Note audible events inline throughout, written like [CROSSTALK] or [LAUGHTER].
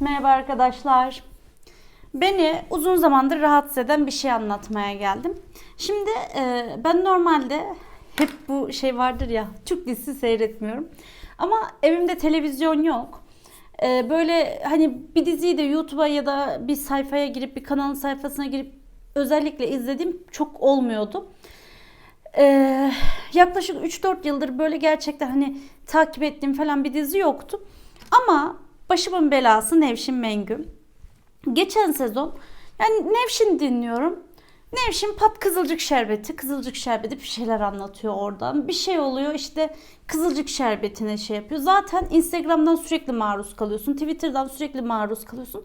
Merhaba arkadaşlar. Beni uzun zamandır rahatsız eden bir şey anlatmaya geldim. Şimdi e, ben normalde hep bu şey vardır ya Türk dizisi seyretmiyorum. Ama evimde televizyon yok. E, böyle hani bir diziyi de YouTube'a ya da bir sayfaya girip bir kanalın sayfasına girip özellikle izlediğim çok olmuyordu. Ee, yaklaşık 3-4 yıldır böyle gerçekten hani takip ettiğim falan bir dizi yoktu. Ama başımın belası Nevşin Mengü. Geçen sezon yani Nevşin dinliyorum. Nevşin pat kızılcık şerbeti, kızılcık şerbeti bir şeyler anlatıyor oradan. Bir şey oluyor işte kızılcık şerbetine şey yapıyor. Zaten Instagram'dan sürekli maruz kalıyorsun. Twitter'dan sürekli maruz kalıyorsun.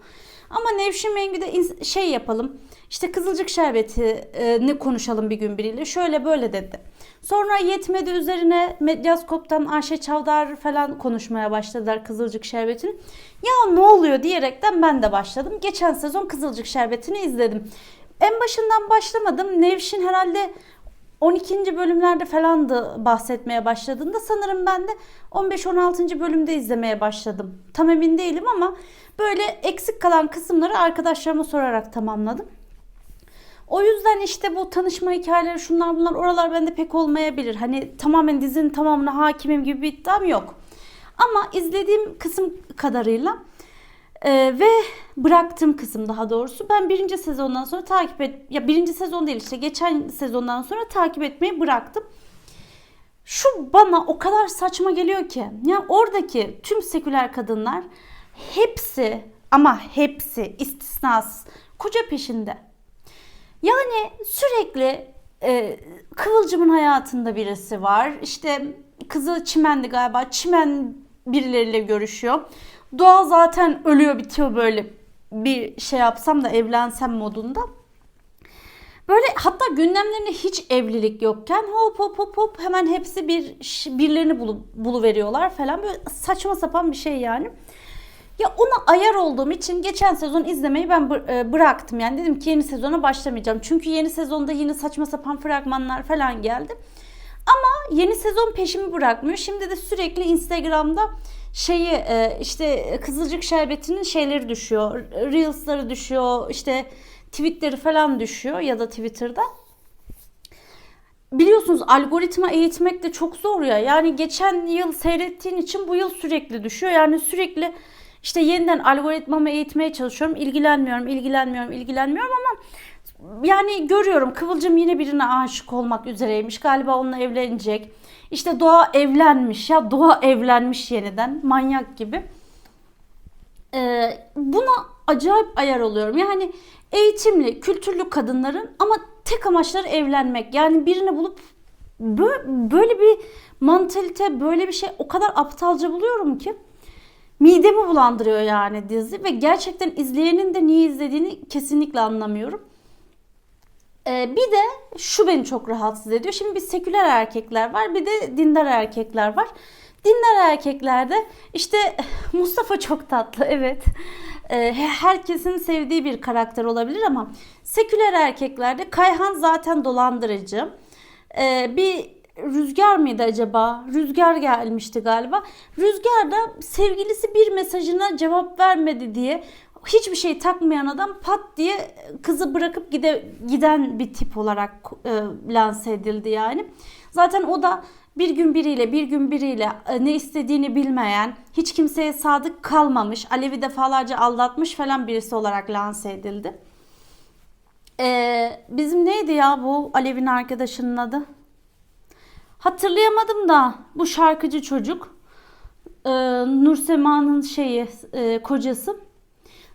Ama Nevşin Mengü'de şey yapalım. İşte kızılcık şerbetini konuşalım bir gün biriyle. Şöyle böyle dedi. Sonra yetmedi üzerine Medyaskop'tan Ayşe Çavdar falan konuşmaya başladılar kızılcık şerbetini. Ya ne oluyor diyerekten ben de başladım. Geçen sezon kızılcık şerbetini izledim. En başından başlamadım. Nevşin herhalde 12. bölümlerde falan da bahsetmeye başladığında sanırım ben de 15-16. bölümde izlemeye başladım. Tam emin değilim ama böyle eksik kalan kısımları arkadaşlarıma sorarak tamamladım. O yüzden işte bu tanışma hikayeleri şunlar bunlar oralar bende pek olmayabilir. Hani tamamen dizinin tamamına hakimim gibi bir iddiam yok. Ama izlediğim kısım kadarıyla e, ve bıraktığım kısım daha doğrusu ben birinci sezondan sonra takip et ya birinci sezon değil işte geçen sezondan sonra takip etmeyi bıraktım. Şu bana o kadar saçma geliyor ki. Ya oradaki tüm seküler kadınlar hepsi ama hepsi istisnasız koca peşinde. Yani sürekli e, Kıvılcım'ın hayatında birisi var. İşte kızı Çimen'di galiba. Çimen birileriyle görüşüyor. Doğa zaten ölüyor bitiyor böyle bir şey yapsam da evlensem modunda. Böyle hatta gündemlerinde hiç evlilik yokken hop hop hop hop hemen hepsi bir birilerini bulu, buluveriyorlar falan. Böyle saçma sapan bir şey yani. Ya ona ayar olduğum için geçen sezon izlemeyi ben bıraktım. Yani dedim ki yeni sezona başlamayacağım. Çünkü yeni sezonda yine saçma sapan fragmanlar falan geldi. Ama yeni sezon peşimi bırakmıyor. Şimdi de sürekli Instagram'da şeyi işte Kızılcık Şerbeti'nin şeyleri düşüyor. Reels'ları düşüyor. işte tweetleri falan düşüyor ya da Twitter'da. Biliyorsunuz algoritma eğitmek de çok zor ya. Yani geçen yıl seyrettiğin için bu yıl sürekli düşüyor. Yani sürekli işte yeniden algoritmamı eğitmeye çalışıyorum. İlgilenmiyorum, ilgilenmiyorum, ilgilenmiyorum ama yani görüyorum Kıvılcım yine birine aşık olmak üzereymiş. Galiba onunla evlenecek. İşte Doğa evlenmiş ya Doğa evlenmiş yeniden manyak gibi. Ee, buna acayip ayar oluyorum. Yani eğitimli, kültürlü kadınların ama tek amaçları evlenmek. Yani birini bulup böyle bir mantalite, böyle bir şey o kadar aptalca buluyorum ki midemi bulandırıyor yani dizi ve gerçekten izleyenin de niye izlediğini kesinlikle anlamıyorum. Ee, bir de şu beni çok rahatsız ediyor. Şimdi bir seküler erkekler var bir de dindar erkekler var. Dindar erkeklerde işte [LAUGHS] Mustafa çok tatlı evet. Ee, herkesin sevdiği bir karakter olabilir ama seküler erkeklerde Kayhan zaten dolandırıcı. Ee, bir Rüzgar mıydı acaba? Rüzgar gelmişti galiba. Rüzgar da sevgilisi bir mesajına cevap vermedi diye hiçbir şey takmayan adam pat diye kızı bırakıp gide, giden bir tip olarak e, lanse edildi yani. Zaten o da bir gün biriyle bir gün biriyle e, ne istediğini bilmeyen, hiç kimseye sadık kalmamış, Alev'i defalarca aldatmış falan birisi olarak lanse edildi. Ee, bizim neydi ya bu Alev'in arkadaşının adı? Hatırlayamadım da bu şarkıcı çocuk e, Nursema'nın şeyi e, kocası.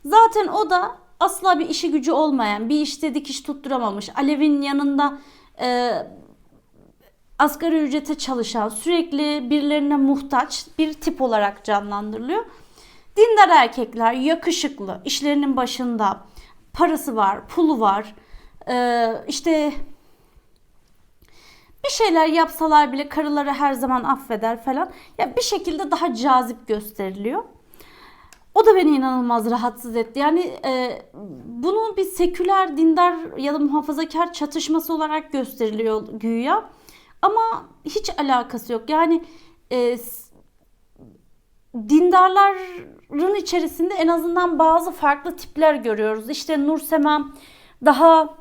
Zaten o da asla bir işi gücü olmayan, bir işte dikiş tutturamamış. Alev'in yanında e, asgari ücrete çalışan, sürekli birilerine muhtaç bir tip olarak canlandırılıyor. Dindar erkekler, yakışıklı, işlerinin başında, parası var, pulu var. E, işte bir şeyler yapsalar bile karıları her zaman affeder falan. Ya bir şekilde daha cazip gösteriliyor. O da beni inanılmaz rahatsız etti. Yani e, bunu bir seküler, dindar ya da muhafazakar çatışması olarak gösteriliyor güya. Ama hiç alakası yok. Yani e, dindarların içerisinde en azından bazı farklı tipler görüyoruz. İşte Nur Sema daha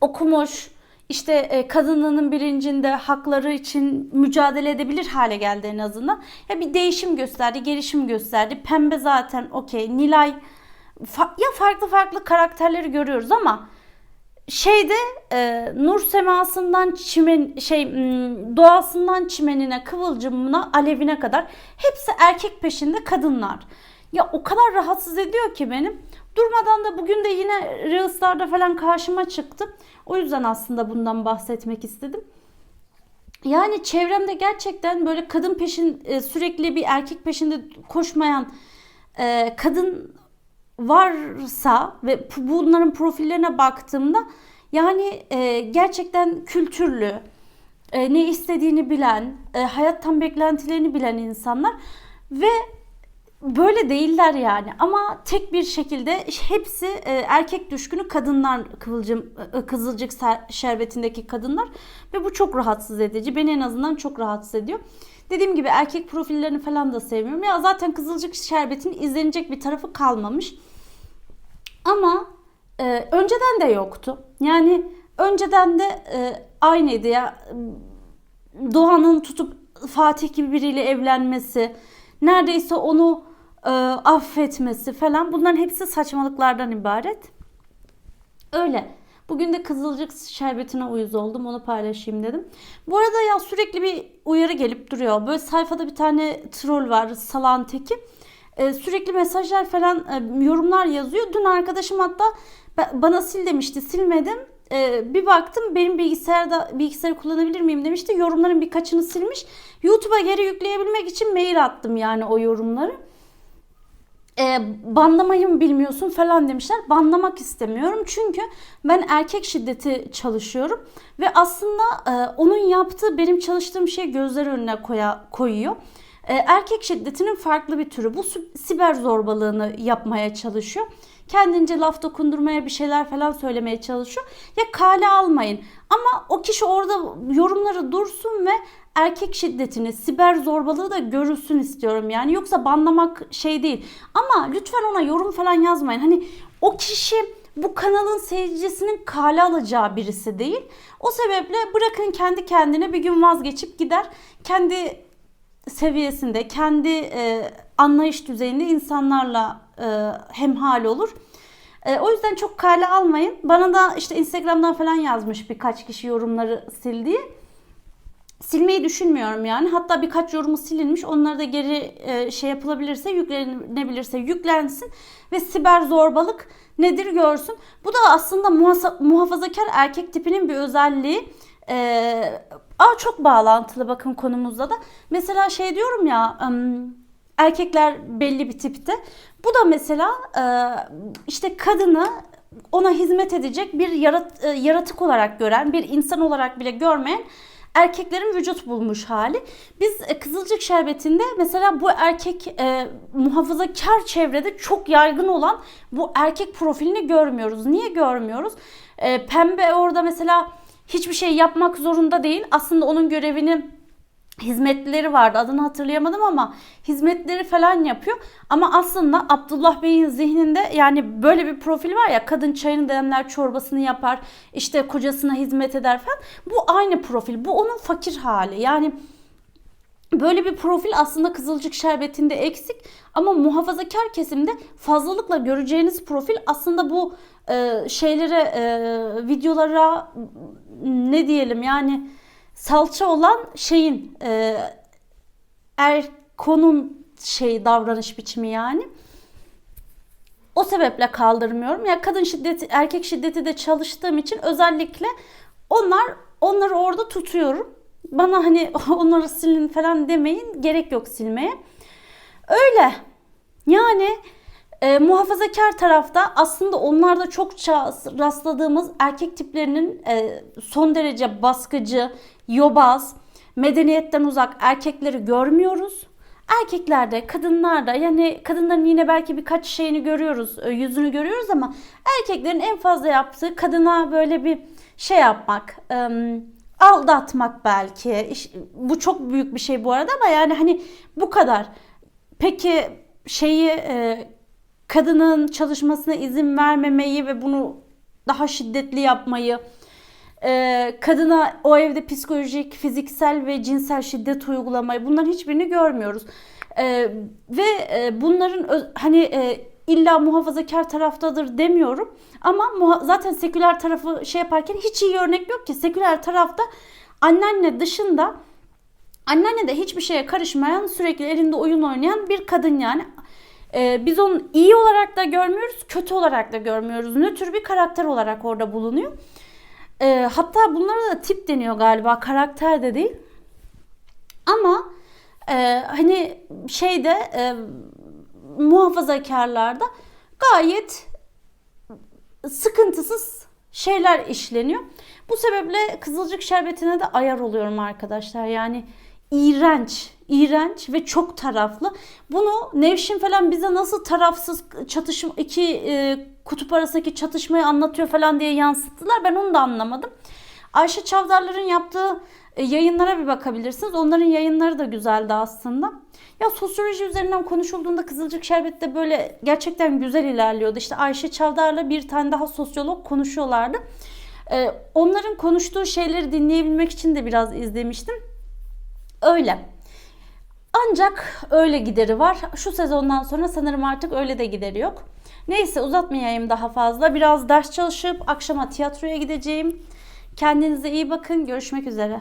okumuş, işte e, kadınlığının bilincinde hakları için mücadele edebilir hale geldi en azından. Ya bir değişim gösterdi, gelişim gösterdi. Pembe zaten okey. Nilay fa- ya farklı farklı karakterleri görüyoruz ama şeyde e, nur semasından çimen şey doğasından çimenine kıvılcımına alevine kadar hepsi erkek peşinde kadınlar. Ya o kadar rahatsız ediyor ki benim. Durmadan da bugün de yine Reels'larda falan karşıma çıktı. O yüzden aslında bundan bahsetmek istedim. Yani çevremde gerçekten böyle kadın peşin e, sürekli bir erkek peşinde koşmayan e, kadın varsa ve bunların profillerine baktığımda yani e, gerçekten kültürlü, ne istediğini bilen, hayattan beklentilerini bilen insanlar ve böyle değiller yani ama tek bir şekilde hepsi e, erkek düşkünü kadınlar kıvılcım e, kızılcık şerbetindeki kadınlar ve bu çok rahatsız edici. Beni en azından çok rahatsız ediyor. Dediğim gibi erkek profillerini falan da sevmiyorum. Ya zaten kızılcık şerbetinin izlenecek bir tarafı kalmamış. Ama e, önceden de yoktu. Yani önceden de e, aynıydı ya. Doğan'ın tutup Fatih gibi biriyle evlenmesi, neredeyse onu e, affetmesi falan bunların hepsi saçmalıklardan ibaret. Öyle. Bugün de Kızılcık şerbetine uyuz oldum. Onu paylaşayım dedim. Bu arada ya sürekli bir uyarı gelip duruyor. Böyle sayfada bir tane troll var. Salan teki. Ee, sürekli mesajlar falan e, yorumlar yazıyor. Dün arkadaşım hatta bana sil demişti. Silmedim. Ee, bir baktım benim bilgisayarda bilgisayarı kullanabilir miyim demişti. Yorumların birkaçını silmiş. YouTube'a geri yükleyebilmek için mail attım yani o yorumları e, banlamayı mı bilmiyorsun falan demişler. Banlamak istemiyorum çünkü ben erkek şiddeti çalışıyorum ve aslında e, onun yaptığı benim çalıştığım şeyi gözler önüne koya, koyuyor. E, erkek şiddetinin farklı bir türü. Bu siber zorbalığını yapmaya çalışıyor. Kendince laf dokundurmaya bir şeyler falan söylemeye çalışıyor. Ya kale almayın. Ama o kişi orada yorumları dursun ve erkek şiddetini, siber zorbalığı da görülsün istiyorum yani. Yoksa banlamak şey değil. Ama lütfen ona yorum falan yazmayın. Hani o kişi bu kanalın seyircisinin kale alacağı birisi değil. O sebeple bırakın kendi kendine bir gün vazgeçip gider. Kendi seviyesinde, kendi e, anlayış düzeyinde insanlarla e, hemhal olur. E, o yüzden çok kale almayın. Bana da işte Instagram'dan falan yazmış birkaç kişi yorumları sildiği silmeyi düşünmüyorum yani. Hatta birkaç yorumu silinmiş. Onları da geri e, şey yapılabilirse, yüklenebilirse yüklensin ve siber zorbalık nedir görsün. Bu da aslında muhafazakar erkek tipinin bir özelliği. Ee, aa, çok bağlantılı bakın konumuzda da. Mesela şey diyorum ya erkekler belli bir tipte. Bu da mesela e, işte kadını ona hizmet edecek bir yarat, e, yaratık olarak gören, bir insan olarak bile görmeyen erkeklerin vücut bulmuş hali. Biz e, Kızılcık Şerbeti'nde mesela bu erkek e, muhafazakar çevrede çok yaygın olan bu erkek profilini görmüyoruz. Niye görmüyoruz? E, pembe orada mesela hiçbir şey yapmak zorunda değil. Aslında onun görevini hizmetleri vardı. Adını hatırlayamadım ama hizmetleri falan yapıyor. Ama aslında Abdullah Bey'in zihninde yani böyle bir profil var ya kadın çayını demler çorbasını yapar işte kocasına hizmet eder falan. Bu aynı profil. Bu onun fakir hali. Yani Böyle bir profil aslında Kızılcık Şerbeti'nde eksik ama muhafazakar kesimde fazlalıkla göreceğiniz profil aslında bu e, şeylere, e, videolara ne diyelim yani salça olan şeyin e, erkonun şey davranış biçimi yani. O sebeple kaldırmıyorum. Ya kadın şiddeti, erkek şiddeti de çalıştığım için özellikle onlar onları orada tutuyorum. Bana hani [LAUGHS] onları silin falan demeyin. Gerek yok silmeye. Öyle. Yani e, muhafazakar tarafta aslında onlarda çokça rastladığımız erkek tiplerinin e, son derece baskıcı, yobaz, medeniyetten uzak erkekleri görmüyoruz. Erkeklerde, kadınlarda yani kadınların yine belki birkaç şeyini görüyoruz, e, yüzünü görüyoruz ama erkeklerin en fazla yaptığı kadına böyle bir şey yapmak, aldatmak belki. Bu çok büyük bir şey bu arada ama yani hani bu kadar peki şeyi e, kadının çalışmasına izin vermemeyi ve bunu daha şiddetli yapmayı, e, kadına o evde psikolojik, fiziksel ve cinsel şiddet uygulamayı bunların hiçbirini görmüyoruz. E, ve e, bunların hani illa muhafazakar taraftadır demiyorum ama zaten seküler tarafı şey yaparken hiç iyi örnek yok ki seküler tarafta anneanne dışında Anneanne de hiçbir şeye karışmayan, sürekli elinde oyun oynayan bir kadın yani. Ee, biz onu iyi olarak da görmüyoruz, kötü olarak da görmüyoruz. Nötr bir karakter olarak orada bulunuyor. Ee, hatta bunlara da tip deniyor galiba, karakter de değil. Ama e, hani şeyde e, muhafazakarlarda gayet sıkıntısız şeyler işleniyor. Bu sebeple Kızılcık Şerbeti'ne de ayar oluyorum arkadaşlar. Yani iğrenç, iğrenç ve çok taraflı. Bunu Nevşin falan bize nasıl tarafsız çatışma iki e, kutup arasındaki çatışmayı anlatıyor falan diye yansıttılar. Ben onu da anlamadım. Ayşe Çavdarlar'ın yaptığı e, yayınlara bir bakabilirsiniz. Onların yayınları da güzeldi aslında. Ya sosyoloji üzerinden konuşulduğunda Kızılcık Şerbeti'de böyle gerçekten güzel ilerliyordu. İşte Ayşe Çavdar'la bir tane daha sosyolog konuşuyorlardı. Ee, onların konuştuğu şeyleri dinleyebilmek için de biraz izlemiştim. Öyle. Ancak öyle gideri var. Şu sezondan sonra sanırım artık öyle de gideri yok. Neyse uzatmayayım daha fazla. Biraz ders çalışıp akşama tiyatroya gideceğim. Kendinize iyi bakın. Görüşmek üzere.